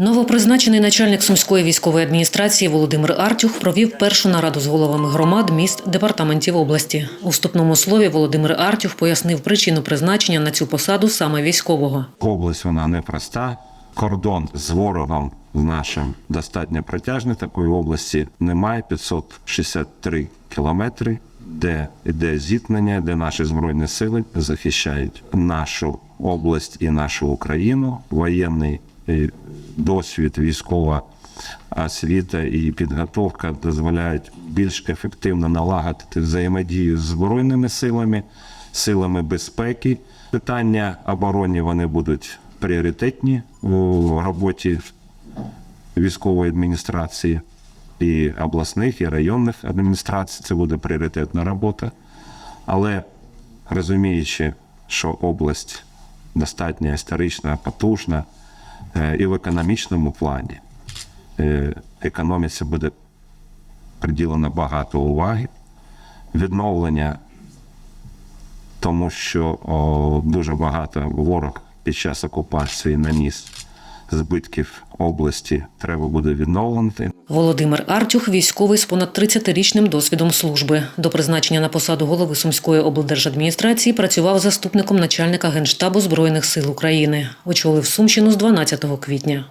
Новопризначений начальник сумської військової адміністрації Володимир Артюх провів першу нараду з головами громад міст департаментів області. У вступному слові Володимир Артюх пояснив причину призначення на цю посаду саме військового. Область вона непроста. Кордон з ворогом нашим достатньо протяжний. Такої області немає 563 кілометри, де йде зіткнення, де наші збройні сили захищають нашу область і нашу Україну. Воєнний досвід, військова освіта і підготовка дозволяють більш ефективно налагодити взаємодію з збройними силами, силами безпеки. Питання оборони вони будуть пріоритетні у роботі військової адміністрації і обласних, і районних адміністрацій. Це буде пріоритетна робота. Але розуміючи, що область достатньо історична, потужна і в економічному плані, е, економіці буде приділено багато уваги. Відновлення, тому що о, дуже багато ворог під час окупації наніс збитків області треба буде відновлювати. Володимир Артюх, військовий з понад 30-річним досвідом служби. До призначення на посаду голови сумської облдержадміністрації працював заступником начальника генштабу збройних сил України. Очолив Сумщину з 12 квітня.